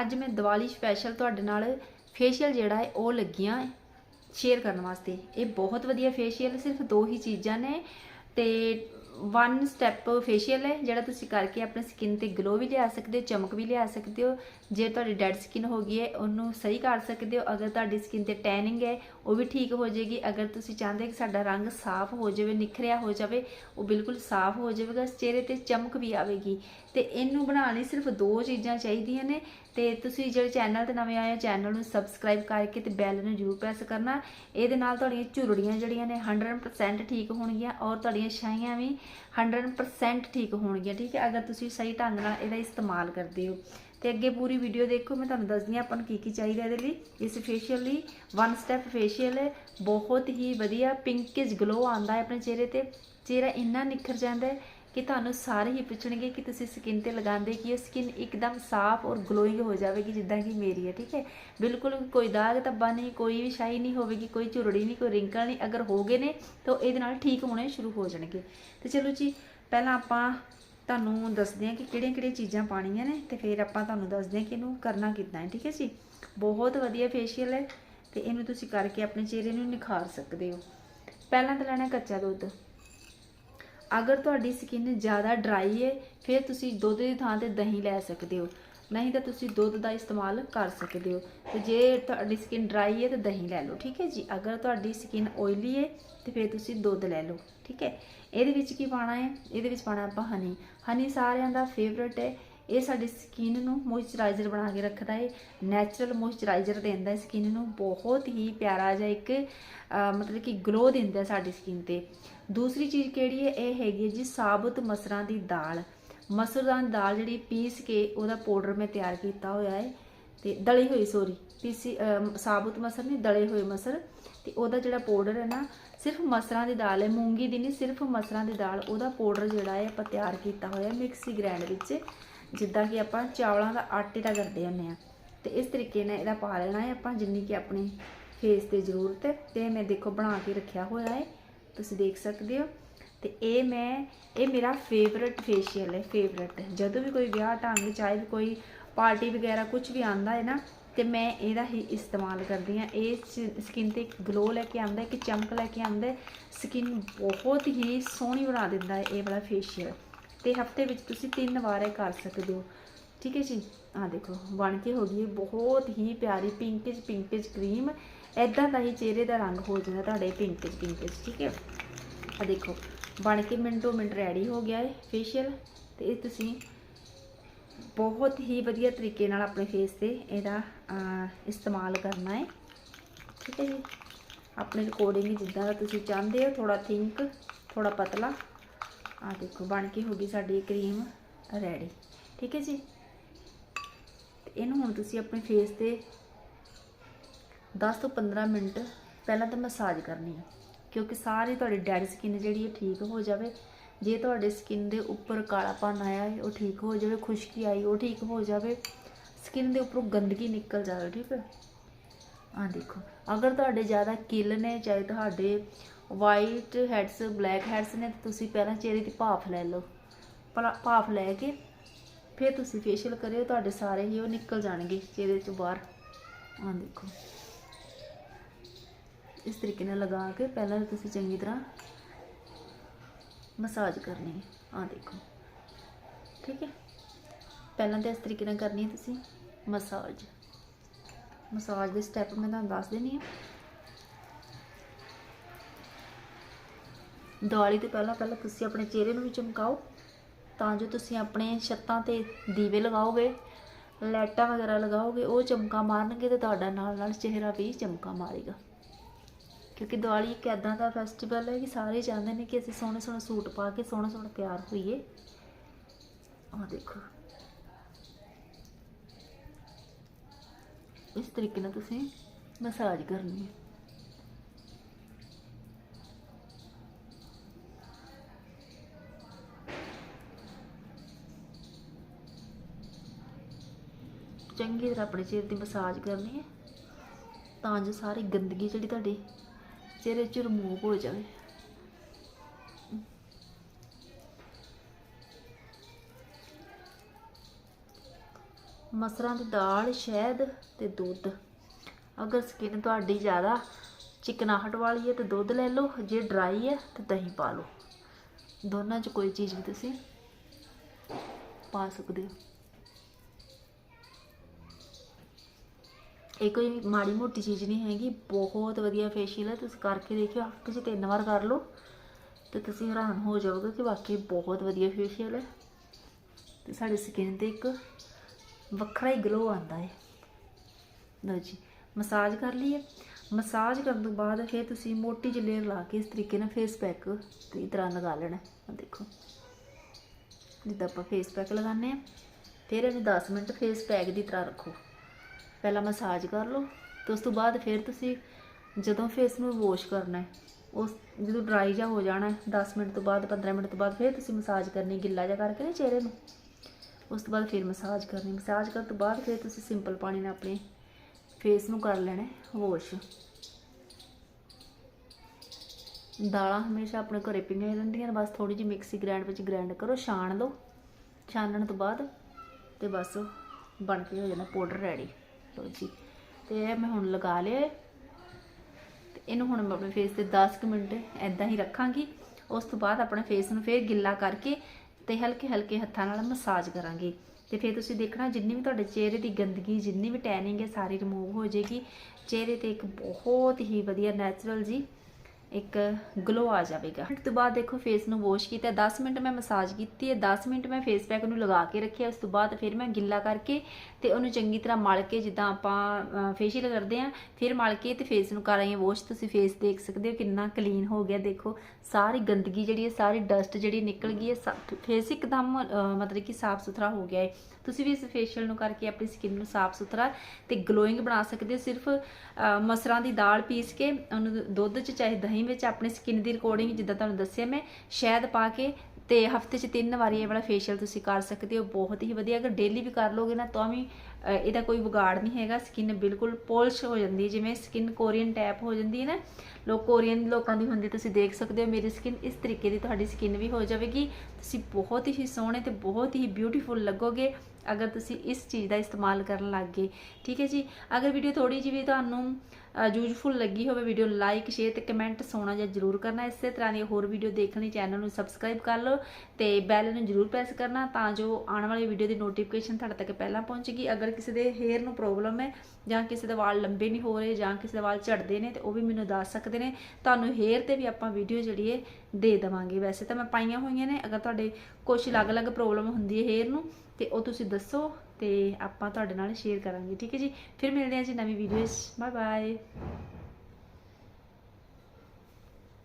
ਅੱਜ ਮੈਂ ਦੀਵਾਲੀ ਸਪੈਸ਼ਲ ਤੁਹਾਡੇ ਨਾਲ ਫੇਸ਼ੀਅਲ ਜਿਹੜਾ ਹੈ, ਉਹ ਲੱਗੀਆਂ ਸ਼ੇਅਰ ਕਰਨ ਵਾਸਤੇ। ਇਹ ਬਹੁਤ ਵਧੀਆ ਫੇਸ਼ੀਅਲ ਸਿਰਫ ਦੋ ਹੀ ਚੀਜ਼ਾਂ ਨੇ ਤੇ ਵਨ ਸਟੈਪ ਫੇਸ਼ੀਅਲ ਹੈ, ਜਿਹੜਾ ਤੁਸੀਂ ਕਰਕੇ ਆਪਣੇ ਸਕਿਨ ਤੇ ਗਲੋ ਵੀ ਲਿਆ ਸਕਦੇ ਹੋ, ਚਮਕ ਵੀ ਲਿਆ ਸਕਦੇ ਹੋ। ਜੇ ਤੁਹਾਡੀ ਡੈਡ ਸਕਿਨ ਹੋ ਗਈ ਹੈ, ਉਹਨੂੰ ਸਹੀ ਕਰ ਸਕਦੇ ਹੋ। ਅਗਰ ਤੁਹਾਡੀ ਸਕਿਨ ਤੇ ਟੈਨਿੰਗ ਹੈ, ਉਹ ਵੀ ਠੀਕ ਹੋ ਜਾਏਗੀ। ਅਗਰ ਤੁਸੀਂ ਚਾਹੁੰਦੇ ਕਿ ਸਾਡਾ ਰੰਗ ਸਾਫ਼ ਹੋ ਜਾਵੇ, ਨਿਖਰਿਆ ਹੋ ਜਾਵੇ, ਉਹ ਬਿਲਕੁਲ ਸਾਫ਼ ਹੋ ਜਾਵੇਗਾ, ਚਿਹਰੇ ਤੇ ਚਮਕ ਵੀ ਆਵੇਗੀ। ਤੇ ਇਹਨੂੰ ਬਣਾਉਣ ਲਈ ਸਿਰਫ ਦੋ ਚੀਜ਼ਾਂ ਚਾਹੀਦੀਆਂ ਨੇ। ਤੇ ਤੁਸੀਂ ਜਿਹੜੇ ਚੈਨਲ ਤੇ ਨਵੇਂ ਆਏ ਹੋ ਚੈਨਲ ਨੂੰ ਸਬਸਕ੍ਰਾਈਬ ਕਰਕੇ ਤੇ ਬੈਲ ਨੂੰ ਜਰੂਰ ਪ੍ਰੈਸ ਕਰਨਾ। ਇਹਦੇ ਨਾਲ ਤੁਹਾਡੀਆਂ ਝੁਰੜੀਆਂ ਜਿਹੜੀਆਂ ਨੇ 100% ਠੀਕ ਹੋਣਗੀਆਂ ਔਰ ਤੁਹਾਡੀਆਂ ਛਾਈਆਂ ਵੀ 100% ਠੀਕ ਹੋਣਗੀਆਂ, ਠੀਕ ਹੈ? ਅਗਰ ਤੁਸੀਂ ਸਹੀ ਢੰਗ ਨਾਲ ਇਹਦਾ ਇਸਤੇਮਾਲ ਕਰਦੇ ਹੋ, ਤੇ ਅੱਗੇ ਪੂਰੀ ਵੀਡੀਓ ਦੇਖੋ, ਮੈਂ ਤੁਹਾਨੂੰ ਦੱਸਦੀ ਹਾਂ ਆਪਾਂ ਨੂੰ ਕੀ ਕੀ ਚਾਹੀਦਾ ਇਹਦੇ ਲਈ। ਇਸ ਫੇਸ਼ੀਅਲ ਲਈ ਵਨ ਸਟੈਪ ਫੇਸ਼ੀਅਲ ਹੈ, ਬਹੁਤ ਹੀ ਵਧੀਆ ਪਿੰਕਿਸ਼ ਗਲੋ ਆਉਂਦਾ ਹੈ ਆਪਣੇ ਚਿਹਰੇ ਤੇ। ਚਿਹਰਾ ਇੰਨਾ ਨਿਖਰ ਜਾਂਦਾ ਹੈ ਕਿ ਤੁਹਾਨੂੰ ਸਾਰੇ ਹੀ ਪੁੱਛਣਗੇ ਕਿ ਤੁਸੀਂ ਸਕਿਨ ਤੇ ਲਗਾਉਂਦੇ ਕੀ ਹੋ? ਸਕਿਨ ਇੱਕਦਮ ਸਾਫ਼ ਔਰ ਗਲੋਇੰਗ ਹੋ ਜਾਵੇਗੀ, ਜਿੱਦਾਂ ਕਿ ਮੇਰੀ ਹੈ, ਠੀਕ ਹੈ? ਬਿਲਕੁਲ ਕੋਈ ਦਾਗ ਧੱਬਾ ਨਹੀਂ, ਕੋਈ ਵੀ ਸ਼ਾਈ ਨਹੀਂ ਹੋਵੇਗੀ, ਕੋਈ ਝੁਰੜੀ ਨਹੀਂ, ਕੋਈ ਰਿੰਕਲ ਨਹੀਂ। ਅਗਰ ਹੋ ਗਏ ਨੇ, ਤਾਂ ਇਹਦੇ ਨਾਲ ਠੀਕ ਹੋਣੇ ਸ਼ੁਰੂ ਹੋ ਜਾਣਗੇ। ਤੇ ਚਲੋ ਜੀ, ਪਹਿਲਾਂ ਆਪਾਂ ਤੁਹਾਨੂੰ ਦੱਸਦੇ ਹਾਂ ਕਿ ਕਿਹੜੀਆਂ-ਕਿਹੜੀਆਂ ਚੀਜ਼ਾਂ ਪਾਣੀਆਂ ਨੇ ਤੇ ਫਿਰ ਆਪਾਂ ਤੁਹਾਨੂੰ ਦੱਸਦੇ ਹਾਂ ਕਿ ਇਹਨੂੰ ਕਰਨਾ ਕਿੱਦਾਂ ਹੈ, ਠੀਕ ਹੈ ਜੀ? ਬਹੁਤ ਵਧੀਆ ਫੇਸ਼ੀਅਲ ਹੈ ਤੇ ਇਹਨੂੰ ਤੁਸੀਂ ਕਰਕੇ ਆਪਣੇ ਚਿਹਰੇ ਨੂੰ ਨਿਖਾਰ ਸਕਦੇ ਹੋ। ਪਹਿਲਾਂ ਤਾਂ ਲੈਣਾ ਕੱਚਾ ਦੁੱਧ। ਅਗਰ ਤੁਹਾਡੀ ਸਕਿਨ ਜ਼ਿਆਦਾ ਡਰਾਈ ਹੈ ਫਿਰ ਤੁਸੀਂ ਦੁੱਧ ਦੀ ਥਾਂ ਤੇ ਦਹੀਂ ਲੈ ਸਕਦੇ ਹੋ। ਨਹੀਂ ਤਾਂ ਤੁਸੀਂ ਦੁੱਧ ਦਾ ਇਸਤੇਮਾਲ ਕਰ ਸਕਦੇ ਹੋ। ਤੇ ਜੇ ਤੁਹਾਡੀ ਸਕਿਨ ਡਰਾਈ ਹੈ ਤਾਂ ਦਹੀਂ ਲੈ ਲਓ, ਠੀਕ ਹੈ ਜੀ? ਅਗਰ ਤੁਹਾਡੀ ਸਕਿਨ ਓਇਲੀ ਹੈ ਤੇ ਫਿਰ ਤੁਸੀਂ ਦੁੱਧ ਲੈ ਲਓ, ਠੀਕ ਹੈ? ਇਹਦੇ ਵਿੱਚ ਕੀ ਪਾਣਾ ਹੈ ਇਹਦੇ ਵਿੱਚ ਪਾਣਾ ਆਪਾਂ ਹਨੀ ਹਨੀ ਸਾਰਿਆਂ ਦਾ ਫੇਵਰਟ ਹੈ ਇਹ ਸਾਡੀ ਸਕਿਨ ਨੂੰ ਮੋਇਸਚਰਾਈਜ਼ਰ ਬਣਾ ਕੇ ਰੱਖਦਾ ਹੈ ਨੈਚੁਰਲ ਮੋਇਸਚਰਾਈਜ਼ਰ ਦਿੰਦਾ ਹੈ ਸਕਿਨ ਨੂੰ ਬਹੁਤ ਹੀ ਪਿਆਰਾ ਜਿਹਾ ਇੱਕ ਮਤਲਬ ਕਿ ਗਲੋ ਦਿੰਦਾ ਸਾਡੀ ਸਕਿਨ ਤੇ। ਦੂਸਰੀ ਚੀਜ਼ ਕਿਹੜੀ ਹੈ ਇਹ ਹੈਗੀ ਹੈ ਜੀ ਸਾਬੁਤ ਮਸਰਾਂ ਦੀ ਦਾਲ। ਮਸਰਾਂ ਦੀ ਦਾਲ ਜਿਹੜੀ ਪੀਸ ਕੇ ਉਹਦਾ ਪਾਊਡਰ ਮੈਂ ਤਿਆਰ ਕੀਤਾ ਹੋਇਆ ਹੈ ਤੇ ਦਲੀ ਹੋਈ ਸੋਰੀ ਪੀਸੀ ਅਮ, ਸਾਬੁਤ ਮਸਰ ਨਹੀਂ ਦਲੇ ਹੋਏ ਮਸਰ। ਤੇ ਉਹਦਾ ਜਿਹੜਾ ਪਾਊਡਰ ਹੈ ਨਾ ਸਿਰਫ ਮਸਰਾਂ ਦੀ ਦਾਲ ਹੈ ਮੂੰਗੀ ਦੀ ਨਹੀਂ ਸਿਰਫ ਮਸਰਾਂ ਦੀ ਦਾਲ। ਉਹਦਾ ਪਾਊਡਰ ਜਿਹੜਾ ਹੈ ਆਪਾਂ ਤਿਆਰ ਕੀਤਾ ਹੋਇਆ ਮਿਕਸੀ ਗ੍ਰਾਈਂਡ ਵਿੱਚ। ਜਿੱਦਾਂ ਕਿ ਆਪਾਂ ਚਾਵਲਾਂ ਦਾ ਆਟੇ ਦਾ ਕਰਦੇ ਹੁੰਦੇ ਆ ਤੇ ਇਸ ਤਰੀਕੇ ਨਾਲ ਇਹਦਾ ਪਾ ਲੈਣਾ ਹੈ ਆਪਾਂ ਜਿੰਨੀ ਕਿ ਆਪਣੇ ਫੇਸ ਤੇ ਜ਼ਰੂਰਤ ਹੈ। ਤੇ ਮੈਂ ਦੇਖੋ ਬਣਾ ਕੇ ਰੱਖਿਆ ਹੋਇਆ ਹੈ। ਤੁਸੀਂ ਦੇਖ ਸਕਦੇ ਹੋ। ਤੇ ਇਹ ਮੈਂ, ਇਹ ਮੇਰਾ ਫੇਵਰਟ ਫੇਸ਼ੀਅਲ ਹੈ ਫੇਵਰਟ ਜਦੋਂ ਵੀ ਕੋਈ ਵਿਆਹ ਢੰਗ, ਚਾਹੇ ਵੀ ਕੋਈ ਪਾਰਟੀ ਵਗੈਰਾ ਕੁਝ ਵੀ ਆਂਦਾ ਹੈ ਨਾ, ਤੇ ਮੈਂ ਇਹਦਾ ਹੀ ਇਸਤੇਮਾਲ ਕਰਦੀ ਆ ਇਹ ਸਕਿਨ ਤੇ ਇੱਕ ਗਲੋ ਲੈ ਕੇ ਆਉਂਦਾ ਇੱਕ ਚਮਕ ਲੈ ਕੇ ਆਉਂਦਾ ਹੈ। ਸਕਿਨ ਬਹੁਤ ਹੀ ਸੋਹਣੀ ਬਣਾ ਦਿੰਦਾ ਹੈ ਇਹ ਵਾਲਾ ਫੇਸ਼ੀਅਲ ਤੇ ਹਫ਼ਤੇ ਵਿੱਚ ਤੁਸੀਂ ਤਿੰਨ ਵਾਰ ਇਹ ਕਰ ਸਕਦੇ ਹੋ। ਠੀਕ ਹੈ ਜੀ? ਆ ਦੇਖੋ, ਬਣ ਕੇ ਹੋ ਗਈ ਬਹੁਤ ਹੀ ਪਿਆਰੀ ਪਿੰਕਿਸ਼ ਪਿੰਕਿਸ਼ ਕਰੀਮ। ਐਦਾਂ ਦਾ ਹੀ ਚਿਹਰੇ ਦਾ ਰੰਗ ਹੋ ਜਾਂਦਾ ਤੁਹਾਡੇ ਪਿੰਕਿਸ਼ ਪਿੰਕਿਸ਼ ਠੀਕ ਹੈ? ਆ ਦੇਖੋ, ਬਣ ਕੇ ਮਿੰਟੋ ਮਿੰਟ ਰੈਡੀ ਹੋ ਗਿਆ ਹੈ ਫੇਸ਼ੀਅਲ ਤੇ ਇਹ ਤੁਸੀਂ ਬਹੁਤ ਹੀ ਵਧੀਆ ਤਰੀਕੇ ਨਾਲ ਆਪਣੇ ਫੇਸ ਤੇ ਇਹਦਾ ਇਸਤੇਮਾਲ ਕਰਨਾ ਹੈ। ਠੀਕ ਹੈ ਜੀ? ਆਪਣੇ ਅਕੋਰਡਿੰਗ ਜਿੱਦਾਂ ਦਾ ਤੁਸੀਂ ਚਾਹੁੰਦੇ ਹੋ ਥੋੜਾ ਥਿੰਕ ਥੋੜਾ ਪਤਲਾ। ਆ ਦੇਖੋ, ਬਣ ਕੇ ਹੋ ਗਈ ਸਾਡੀ ਕਰੀਮ ਰੈਡੀ। ਠੀਕ ਹੈ ਜੀ? ਇਹਨੂੰ ਹੁਣ ਤੁਸੀਂ ਆਪਣੇ ਫੇਸ ਤੇ 10 ਤੋਂ 15 ਮਿੰਟ ਪਹਿਲਾਂ ਤਾਂ ਮਸਾਜ ਕਰਨੀ ਹੈ ਕਿਉਂਕਿ ਸਾਰੀ ਤੁਹਾਡੀ ਡੈਡ ਸਕਿਨ ਜਿਹੜੀ ਹੈ ਠੀਕ ਹੋ ਜਾਵੇ। ਜੇ ਤੁਹਾਡੇ ਸਕਿਨ ਦੇ ਉੱਪਰ ਕਾਲਾਪਨ ਆਇਆ ਹੈ, ਉਹ ਠੀਕ ਹੋ ਜਾਵੇ, ਖੁਸ਼ਕੀ ਆਈ, ਉਹ ਠੀਕ ਹੋ ਜਾਵੇ। ਸਕਿਨ ਦੇ ਉੱਪਰੋਂ ਗੰਦਗੀ ਨਿਕਲ ਜਾਵੇ, ਠੀਕ ਹੈ? ਆ ਦੇਖੋ, ਅਗਰ ਤੁਹਾਡੇ ਜ਼ਿਆਦਾ ਕਿਲ ਨੇ, ਚਾਹੇ ਤੁਹਾਡੇ ਵਾਈਟ ਹੈਡਸ ਬਲੈਕ ਹੈਡਸ ਨੇ, ਤਾਂ ਤੁਸੀਂ ਪਹਿਲਾਂ ਚਿਹਰੇ ਦੀ ਭਾਫ ਲੈ ਲਓ। ਭਲਾ- ਭਾਫ ਲੈ ਕੇ ਫਿਰ ਤੁਸੀਂ ਫੇਸ਼ੀਅਲ ਕਰਿਓ, ਤੁਹਾਡੇ ਸਾਰੇ ਹੀ ਉਹ ਨਿਕਲ ਜਾਣਗੇ ਚਿਹਰੇ 'ਚੋਂ ਬਾਹਰ। ਆ ਦੇਖੋ। ਇਸ ਤਰੀਕੇ ਨਾਲ ਲਗਾ ਕੇ ਪਹਿਲਾਂ ਤੁਸੀਂ ਚੰਗੀ ਤਰ੍ਹਾਂ ਮਸਾਜ ਕਰਨੀ ਹੈ। ਆ ਦੇਖੋ। ਠੀਕ ਹੈ? ਪਹਿਲਾਂ ਤਾਂ ਇਸ ਤਰੀਕੇ ਨਾਲ ਕਰਨੀ ਹੈ ਤੁਸੀਂ ਮਸਾਜ ਮਸਾਜ ਦੇ ਸਟੈਪ ਮੈਂ ਤੁਹਾਨੂੰ ਦੱਸ ਦੇਣੀ ਹੈ। ਦੀਵਾਲੀ ਤੋਂ ਪਹਿਲਾਂ ਪਹਿਲਾਂ ਤੁਸੀਂ ਆਪਣੇ ਚਿਹਰੇ ਨੂੰ ਵੀ ਚਮਕਾਓ, ਤਾਂ ਜੋ ਤੁਸੀਂ ਆਪਣੇ ਛੱਤਾਂ ਤੇ ਦੀਵੇ ਲਗਾਓਗੇ, ਲਾਈਟਾਂ ਵਗੈਰਾ ਲਗਾਓਗੇ, ਉਹ ਚਮਕਾ ਮਾਰਨਗੇ ਤੇ ਤੁਹਾਡਾ ਨਾਲ ਨਾਲ ਚਿਹਰਾ ਵੀ ਚਮਕਾ ਮਾਰੇਗਾ। ਕਿਉਂਕਿ ਦੀਵਾਲੀ ਇੱਕ ਐਦਾਂ ਦਾ ਫੈਸਟੀਵਲ ਹੈ ਕਿ ਸਾਰੇ ਚਾਹੁੰਦੇ ਨੇ ਕਿ ਅਸੀਂ ਸੋਹਣੇ ਸੋਹਣੇ ਸੂਟ ਪਾ ਕੇ ਸੋਹਣਾ ਸੋਹਣਾ ਤਿਆਰ ਹੋਈਏ। ਆਹ ਦੇਖੋ। ਇਸ ਤਰੀਕੇ ਨਾਲ ਤੁਸੀਂ ਮਸਾਜ ਕਰਨੀ ਹੈ। ਚੰਗੀ ਤਰ੍ਹਾਂ ਆਪਣੇ ਚਿਹਰੇ ਦੀ ਮਸਾਜ ਕਰਨੀ ਹੈ ਤਾਂ ਜੋ ਸਾਰੀ ਗੰਦਗੀ ਜਿਹੜੀ ਤੁਹਾਡੇ ਚਿਹਰੇ 'ਚ ਰਿਮੂਵ ਹੋ ਜਾਵੇ। ਮਸਰਾਂ ਦੀ ਦਾਲ, ਸ਼ਹਿਦ ਤੇ ਦੁੱਧ। ਅਗਰ ਸਕਿਨ ਤੁਹਾਡੀ ਜ਼ਿਆਦਾ ਚਿਕਨਾਹਟ ਵਾਲੀ ਹੈ ਤੇ ਦੁੱਧ ਲੈ ਲਓ, ਜੇ ਡਰਾਈ ਹੈ ਤੇ ਦਹੀਂ ਪਾ ਲਓ। ਦੋਨਾਂ 'ਚ ਕੋਈ ਚੀਜ਼ ਵੀ ਤੁਸੀਂ ਪਾ ਸਕਦੇ ਹੋ। ਇਹ ਕੋਈ ਮਾੜੀ ਮੋਟੀ ਚੀਜ਼ ਨਹੀਂ ਹੈਗੀ, ਬਹੁਤ ਵਧੀਆ ਫੇਸ਼ੀਅਲ ਹੈ। ਤੁਸੀਂ ਕਰਕੇ ਦੇਖਿਓ, ਹਫ਼ਤੇ 'ਚ ਤਿੰਨ ਵਾਰ ਕਰ ਲਓ ਤੇ ਤੁਸੀਂ ਹੈਰਾਨ ਹੋ ਜਾਓਗੇ ਕਿ ਵਾਕਈ ਬਹੁਤ ਵਧੀਆ ਫੇਸ਼ੀਅਲ ਹੈ। ਤੇ ਸਾਡੀ ਸਕਿਨ ਤੇ ਇੱਕ ਵੱਖਰਾ ਹੀ ਗਲੋ ਆਉਂਦਾ ਹੈ। ਲਓ ਜੀ ਮਸਾਜ ਕਰ ਲਈਏ। ਮਸਾਜ ਕਰਨ ਤੋਂ ਬਾਅਦ ਫਿਰ ਤੁਸੀਂ ਮੋਟੀ ਜਿਹੀ ਲੇਅਰ ਲਾ ਕੇ ਇਸ ਤਰੀਕੇ ਨਾਲ ਫੇਸ ਪੈਕ ਦੀ ਤਰ੍ਹਾਂ ਲਗਾ ਲੈਣਾ ਆ ਦੇਖੋ, ਜਿੱਦਾਂ ਆਪਾਂ ਫੇਸ ਪੈਕ ਲਗਾਉਂਦੇ ਆ ਫਿਰ ਇਹਨੂੰ 10 ਮਿੰਟ ਫੇਸ ਪੈਕ ਦੀ ਤਰ੍ਹਾਂ ਰੱਖੋ। ਪਹਿਲਾਂ ਮਸਾਜ ਕਰ ਲਓ ਤੇ ਉਸ ਤੋਂ ਬਾਅਦ ਫਿਰ ਤੁਸੀਂ ਜਦੋਂ ਫੇਸ ਨੂੰ ਵਾਸ਼ ਕਰਨਾ ਹੈ, ਉਸ ਜਦੋਂ ਡਰਾਈ ਜਾ ਹੋ ਜਾਣਾ ਹੈ 10 ਮਿੰਟ ਤੋਂ ਬਾਅਦ 15 ਮਿੰਟ ਤੋਂ ਬਾਅਦ ਫਿਰ ਤੁਸੀਂ ਮਸਾਜ ਕਰਨੀ ਗਿੱਲਾ ਜਿਹਾ ਕਰਕੇ ਨਾ ਚਿਹਰੇ ਨੂੰ। ਉਸ ਤੋਂ ਬਾਅਦ ਫਿਰ ਮਸਾਜ ਕਰਨੀ। ਮਸਾਜ ਕਰਨ ਤੋਂ ਬਾਅਦ ਫਿਰ ਤੁਸੀਂ ਸਿੰਪਲ ਪਾਣੀ ਨਾਲ ਆਪਣੇ ਫੇਸ ਨੂੰ ਕਰ ਲੈਣਾ ਵਾਸ਼ ਦਾਲਾਂ ਹਮੇਸ਼ਾ ਆਪਣੇ ਘਰੇ ਪਈਆਂ ਰਹਿੰਦੀਆਂ ਨੇ, ਬਸ ਥੋੜੀ ਜਿਹੀ ਮਿਕਸੀ ਗ੍ਰਾਈਂਡ ਵਿੱਚ ਗ੍ਰਾਈਂਡ ਕਰੋ, ਛਾਣ ਲਓ। ਛਾਣਨ ਤੋਂ ਬਾਅਦ ਤੇ ਬਸ ਬਣ ਕੇ ਹੋ ਜਾਣਾ ਪਾਊਡਰ ਰੈਡੀ ਲਓ ਜੀ। ਤੇ ਇਹ ਮੈਂ ਹੁਣ ਲਗਾ ਲਿਆ। ਹੈ। ਤੇ ਇਹਨੂੰ ਹੁਣ ਮੈਂ ਆਪਣੇ ਫੇਸ ਤੇ 10 ਕੁ ਮਿੰਟ ਐਦਾਂ ਹੀ ਰੱਖਾਂਗੀ। ਉਸ ਤੋਂ ਬਾਅਦ ਆਪਣੇ ਫੇਸ ਨੂੰ ਫੇਰ ਗਿੱਲਾ ਕਰਕੇ ਤੇ ਹਲਕੇ ਹਲਕੇ ਹੱਥਾਂ ਨਾਲ ਮਸਾਜ ਕਰਾਂਗੇ। ਤੇ ਫਿਰ ਤੁਸੀਂ ਦੇਖਣਾ ਜਿੰਨੀ ਵੀ ਤੁਹਾਡੇ ਚਿਹਰੇ ਦੀ ਗੰਦਗੀ, ਜਿੰਨੀ ਵੀ ਟੈਨਿੰਗ ਹੈ, ਸਾਰੀ ਰਿਮੂਵ ਹੋ ਜਾਏਗੀ। ਚਿਹਰੇ ਤੇ ਇੱਕ ਬਹੁਤ ਹੀ ਵਧੀਆ ਨੈਚੁਰਲ ਜੀ ਇੱਕ ਗਲੋ ਆ ਜਾਵੇਗਾ। ਉਸ ਤੋਂ ਬਾਅਦ ਦੇਖੋ ਫੇਸ ਨੂੰ ਵਾਸ਼ ਕੀਤਾ 10 ਮਿੰਟ ਮੈਂ ਮਸਾਜ ਕੀਤੀ ਹੈ। 10 ਮਿੰਟ ਮੈਂ ਫੇਸ ਪੈਕ ਨੂੰ ਲਗਾ ਕੇ ਰੱਖਿਆ। ਉਸ ਤੋਂ ਬਾਅਦ ਫਿਰ ਮੈਂ ਗਿੱਲਾ ਕਰਕੇ ਤੇ ਉਹਨੂੰ ਚੰਗੀ ਤਰ੍ਹਾਂ ਮਲ ਕੇ ਜਿੱਦਾਂ ਆਪਾਂ ਫੇਸ਼ੀਅਲ ਕਰਦੇ ਆ ਫਿਰ ਮਲ ਕੇ ਤੇ ਫੇਸ ਨੂੰ ਕਰ ਆਈ ਵਾਸ਼ ਤੁਸੀਂ ਫੇਸ ਦੇਖ ਸਕਦੇ ਹੋ ਕਿੰਨਾ ਕਲੀਨ ਹੋ ਗਿਆ। ਦੇਖੋ ਸਾਰੀ ਗੰਦਗੀ ਜਿਹੜੀ ਹੈ, ਸਾਰੀ ਡਸਟ ਜਿਹੜੀ ਨਿਕਲ ਗਈ ਹੈ ਫੇਸ ਇੱਕਦਮ ਮਤਲਬ ਕਿ ਸਾਫ਼ ਸੁਥਰਾ ਹੋ ਗਿਆ ਹੈ। ਤੁਸੀਂ ਵੀ ਇਸ ਫੇਸ਼ੀਅਲ ਨੂੰ ਕਰਕੇ ਆਪਣੀ ਸਕਿਨ ਨੂੰ ਸਾਫ਼ ਸੁਥਰਾ ਤੇ ਗਲੋਇੰਗ ਬਣਾ ਸਕਦੇ ਹੋ। ਸਿਰਫ ਮਸਰਾਂ ਦੀ ਦਾਲ ਪੀਸ ਕੇ ਉਹਨੂੰ ਦੁੱਧ 'ਚ ਚਾਹੇ ਦਹੀਂ ਵਿੱਚ ਆਪਣੀ ਸਕਿਨ ਦੀ ਰਿਕਾਰਡਿੰਗ ਜਿੱਦਾਂ ਤੁਹਾਨੂੰ ਦੱਸਿਆ ਮੈਂ, ਸ਼ਹਿਦ ਪਾ ਕੇ ਤੇ ਹਫ਼ਤੇ 'ਚ ਤਿੰਨ ਵਾਰੀ ਇਹ ਵਾਲਾ ਫੇਸ਼ੀਅਲ ਤੁਸੀਂ ਕਰ ਸਕਦੇ ਹੋ, ਬਹੁਤ ਹੀ ਵਧੀਆ। ਅਗਰ ਡੇਲੀ ਵੀ ਕਰ ਲੋਗੇ ਨਾ, ਤਾਂ ਵੀ ਇਹਦਾ ਕੋਈ ਵਿਗਾੜ ਨਹੀਂ ਹੈਗਾ। ਸਕਿਨ ਬਿਲਕੁਲ ਪੋਲਿਸ਼ ਹੋ ਜਾਂਦੀ ਹੈ, ਜਿਵੇਂ ਸਕਿਨ ਕੋਰੀਅਨ ਟੈਪ ਹੋ ਜਾਂਦੀ ਹੈ ਨਾ। ਲੋਕ ਕੋਰੀਅਨ ਲੋਕਾਂ ਦੀ ਹੁੰਦੀ ਤੁਸੀਂ ਦੇਖ ਸਕਦੇ ਹੋ, ਮੇਰੀ ਸਕਿਨ ਇਸ ਤਰੀਕੇ ਦੀ ਤੁਹਾਡੀ ਸਕਿਨ ਵੀ ਹੋ ਜਾਵੇਗੀ। ਤੁਸੀਂ ਬਹੁਤ ਹੀ ਸੋਹਣੇ ਤੇ ਬਹੁਤ ਹੀ ਬਿਊਟੀਫੁਲ ਲੱਗੋਗੇ, ਅਗਰ ਤੁਸੀਂ ਇਸ ਚੀਜ਼ ਦਾ ਇਸਤੇਮਾਲ ਕਰਨ ਲੱਗ ਗਏ। ਠੀਕ ਹੈ ਜੀ, ਅਗਰ ਵੀਡੀਓ ਥੋੜੀ ਜਿਹੀ ਵੀ ਤੁਹਾਨੂੰ ਯੂਜ਼ਫੁਲ ਲੱਗੀ ਹੋਵੇ ਵੀਡੀਓ ਲਾਈਕ ਸ਼ੇਅਰ ਤੇ ਕਮੈਂਟ ਸੋਣਾ ਜਾਂ ਜ਼ਰੂਰ ਕਰਨਾ। ਇਸੇ ਤਰ੍ਹਾਂ ਦੀ ਹੋਰ ਵੀਡੀਓ ਦੇਖਣ ਲਈ ਚੈਨਲ ਨੂੰ ਸਬਸਕ੍ਰਾਈਬ ਕਰ ਲਓ ਤੇ ਬੈਲ ਨੂੰ ਜ਼ਰੂਰ ਪ੍ਰੈਸ ਕਰਨਾ ਤਾਂ ਜੋ ਆਉਣ ਵਾਲੀ ਵੀਡੀਓ ਦੀ ਨੋਟੀਫਿਕੇਸ਼ਨ ਤੁਹਾਡੇ ਤੱਕ ਪਹਿਲਾਂ ਪਹੁੰਚੇਗੀ। ਅਗਰ ਕਿਸੇ ਦੇ ਹੇਅਰ ਨੂੰ ਪ੍ਰੋਬਲਮ ਹੈ ਜਾਂ ਕਿਸੇ ਦੇ ਵਾਲ ਲੰਬੇ ਨਹੀਂ ਹੋ ਰਹੇ ਜਾਂ ਕਿਸੇ ਦੇ ਵਾਲ ਝੜਦੇ ਨੇ ਤੇ ਉਹ ਵੀ ਮੈਨੂੰ ਦੱਸ ਸਕਦੇ ਨੇ, ਤੁਹਾਨੂੰ ਹੇਅਰ ਤੇ ਵੀ ਆਪਾਂ ਵੀਡੀਓ ਜਿਹੜੀ ਹੈ ਦੇ ਦੇਵਾਂਗੇ। ਵੈਸੇ ਤਾਂ ਮੈਂ ਪਾਈਆਂ ਹੋਈਆਂ ਨੇ, ਅਗਰ ਤੁਹਾਡੇ ਕੁਝ ਅਲੱਗ-ਅਲੱਗ ਪ੍ਰੋਬਲਮ ਹੁੰਦੀ ਹੈ ਹੇਅਰ ਨੂੰ, ਤੇ ਉਹ ਤੁਸੀਂ ਦੱਸੋ ਤੇ ਆਪਾਂ ਤੁਹਾਡੇ ਨਾਲ ਸ਼ੇਅਰ ਕਰਾਂਗੇ, ਠੀਕ ਹੈ ਜੀ? ਫਿਰ ਮਿਲਦੇ ਹਾਂ ਜੀ ਨਵੀਂ ਵੀਡੀਓ 'ਚ ਬਾਏ ਬਾਏ